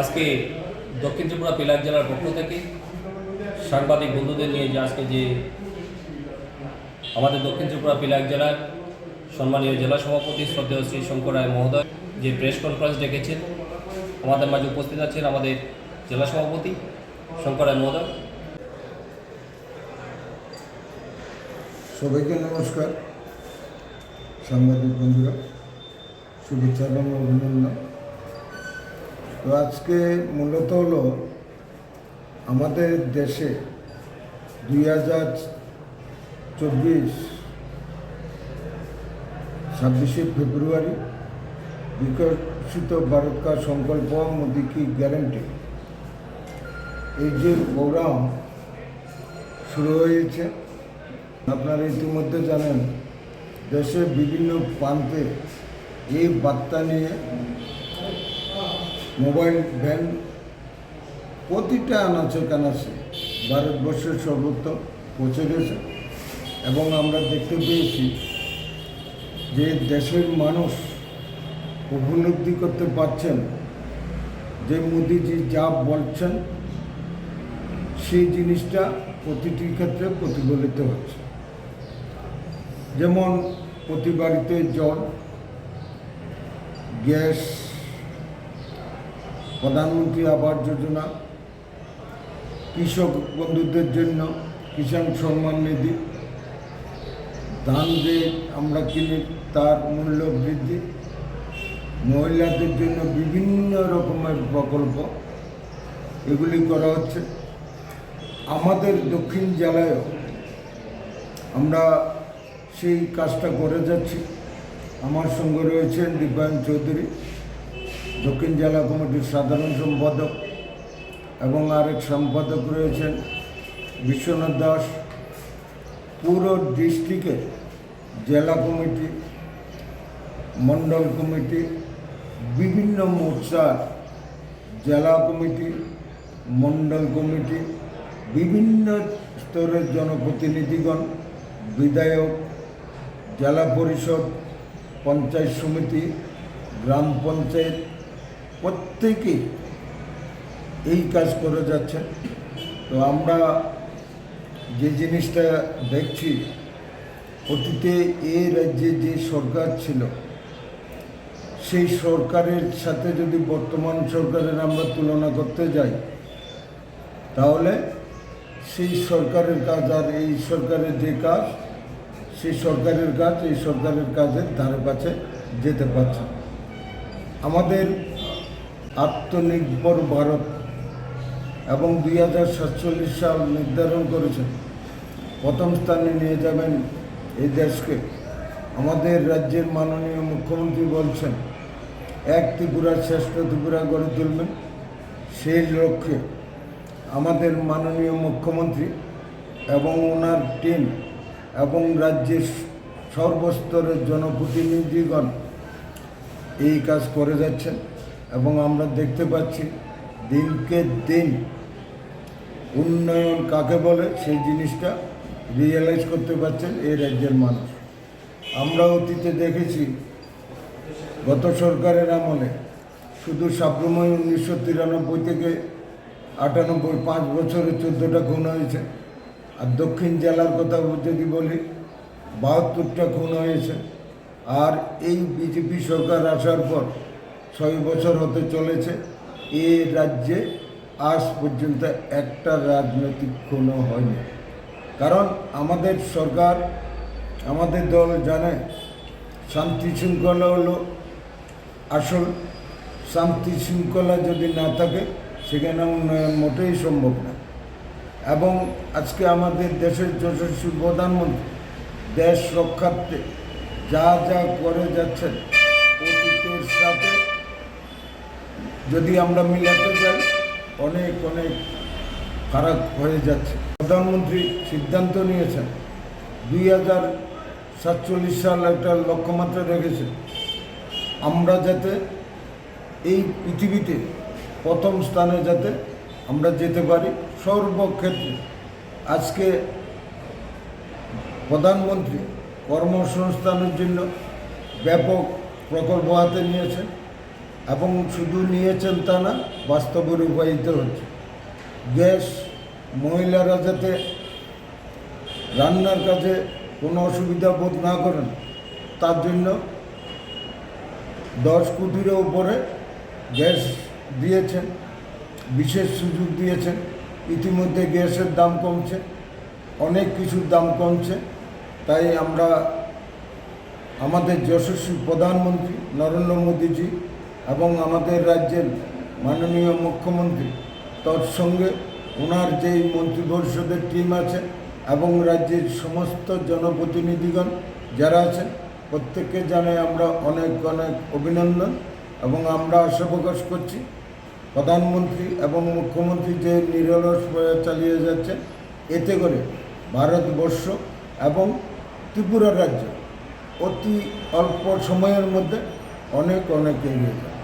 আজকে দক্ষিণ ত্রিপুরা পিলার জেলার পক্ষ থেকে সাংবাদিক বন্ধুদের নিয়ে যে আজকে যে আমাদের দক্ষিণ ত্রিপুরা পিলার জেলার সম্মানীয় জেলা সভাপতি শ্রদ্ধেয় শ্রী শঙ্কর রায় মহোদয় যে প্রেস কনফারেন্স ডেকেছেন, আমাদের মাঝে উপস্থিত আছেন আমাদের জেলা সভাপতি শঙ্কর রায় মহোদয়। সবাইকে নমস্কার। সাংবাদিক বন্ধুরা, শুভেচ্ছা এবং অভিনন্দন। তো আজকে মূলত হলো আমাদের দেশে দুই হাজার চব্বিশ ছাব্বিশে ফেব্রুয়ারি বিকশিত ভারত কা সংকল্প মোদি কি গ্যারেন্টি? এই যে প্রোগ্রাম শুরু হয়েছে, আপনারা ইতিমধ্যে জানেন, দেশের বিভিন্ন প্রান্তে এই বার্তা নিয়ে মোবাইল ভ্যান প্রতিটা আনাচে কানাচে ভারতবর্ষের সর্বত্র পৌঁছে গেছে এবং আমরা দেখতে পেয়েছি যে দেশের মানুষ উপলব্ধি করতে পারছেন। যে মোদিজি যা বলছেন, সেই জিনিসটা প্রতিটি ক্ষেত্রে প্রতিফলিত হচ্ছে। যেমন প্রতি বাড়িতে জল, গ্যাস প্রধানমন্ত্রী আবাস যোজনা, কৃষক বন্ধুদের জন্য কিষাণ সম্মান নিধি, ধান যে আমরা কিনি তার মূল্য বৃদ্ধি, মহিলাদের জন্য বিভিন্ন রকমের প্রকল্প, এগুলি করা হচ্ছে। আমাদের দক্ষিণ জেলায়ও আমরা সেই কাজটা করে যাচ্ছি। আমার সঙ্গে রয়েছেন দীপায়ন চৌধুরী। দক্ষিণ জেলা কমিটির সাধারণ সম্পাদক এবং আরেক সম্পাদক রয়েছেন বিশ্বনাথ দাস। পুরো ডিস্ট্রিক্টের জেলা কমিটি মণ্ডল কমিটি, বিভিন্ন মোর্চার জেলা কমিটি মণ্ডল কমিটি, বিভিন্ন স্তরের জনপ্রতিনিধিগণ, বিধায়ক, জেলা পরিষদ, পঞ্চায়েত সমিতি, গ্রাম পঞ্চায়েত প্রত্যেকেই এই কাজ করে যাচ্ছে তো আমরা যে জিনিসটা দেখছি, অতীতে এই রাজ্যে যে সরকার ছিল, সেই সরকারের সাথে যদি বর্তমান সরকারের আমরা তুলনা করতে যাই, তাহলে সেই সরকারের কাজ আর এই সরকারের যে কাজ, সেই সরকারের কাজ এই সরকারের কাজের ধারে কাছে যেতে পারছে আমাদের আত্মনির্ভর ভারত এবং দুই হাজার সাতচল্লিশ সাল নির্ধারণ করেছেন। প্রথম স্থানে নিয়ে যাবেন এই দেশকে। আমাদের রাজ্যের মাননীয় মুখ্যমন্ত্রী বলছেন, এক ত্রিপুরা শ্রেষ্ঠ ত্রিপুরা গড়ে তুলবেন সেই লক্ষ্যে। আমাদের মাননীয় মুখ্যমন্ত্রী এবং ওনার টিম এবং রাজ্যের সর্বস্তরের জনপ্রতিনিধিগণ এই কাজ করে যাচ্ছেন। এবং আমরা দেখতে পাচ্ছি দিনকে দিন উন্নয়ন কাকে বলে, সেই জিনিসটা রিয়েলাইজ করতে পারছেন এই রাজ্যের মানুষ। আমরা অতীতে দেখেছি গত সরকারের আমলে শুধু সাব্রময় উনিশশো তিরানব্বই থেকে আটানব্বই, পাঁচ বছরে চোদ্দোটা খুন হয়েছে। আর দক্ষিণ জেলার কথা যদি বলি, বাহাত্তরটা খুন হয়েছে। আর এই বিজেপি সরকার আসার পর ছয় বছর হতে চলেছে। এ রাজ্যে আজ পর্যন্ত একটা রাজনৈতিক কোনো হয়নি। কারণ আমাদের সরকার, আমাদের দল জানে শান্তি শৃঙ্খলা হলো আসল। শান্তি শৃঙ্খলা যদি না থাকে, সেখানে উন্নয়ন মোটেই সম্ভব না। এবং আজকে আমাদের দেশের যশস্বী প্রধানমন্ত্রী দেশ রক্ষার্থে যা যা করে যাচ্ছেন, অতীতের সাথে যদি আমরা মিলাতে যাই অনেক অনেক খারাপ হয়ে যাচ্ছে। প্রধানমন্ত্রী সিদ্ধান্ত নিয়েছেন, দুই হাজার সাতচল্লিশ সাল একটা লক্ষ্যমাত্রা রেখেছে আমরা যাতে এই পৃথিবীতে প্রথম স্থানে যাতে আমরা যেতে পারি, সর্বক্ষেত্রে আজকে প্রধানমন্ত্রী কর্মসংস্থানের জন্য ব্যাপক প্রকল্প হাতে নিয়েছেন। এবং শুধু নিয়েছেন তা না বাস্তবে রূপায়িত হচ্ছে। গ্যাস, মহিলারা যাতে রান্নার কাজে কোনো অসুবিধা বোধ না করেন, তার জন্য দশ কোটির উপরে গ্যাস দিয়েছেন, বিশেষ সুযোগ দিয়েছেন। ইতিমধ্যে গ্যাসের দাম কমছে, অনেক কিছুর দাম কমছে। তাই আমরা আমাদের যশস্বী প্রধানমন্ত্রী নরেন্দ্র মোদীজি এবং আমাদের রাজ্যের মাননীয় মুখ্যমন্ত্রী তার তৎসঙ্গে ওনার যেই মন্ত্রিপরিষদের টিম আছে এবং রাজ্যের সমস্ত জনপ্রতিনিধিগণ যারা আছেন, প্রত্যেককে জানাই আমরা অনেক অনেক অভিনন্দন এবং আমরা আশা প্রকাশ করছি প্রধানমন্ত্রী এবং মুখ্যমন্ত্রী যে নিরলস প্রয়াস চালিয়ে যাচ্ছেন এতে করে ভারতবর্ষ এবং ত্রিপুরা রাজ্য অতি অল্প সময়ের মধ্যে অনেক অনেক এগিয়ে যাবে।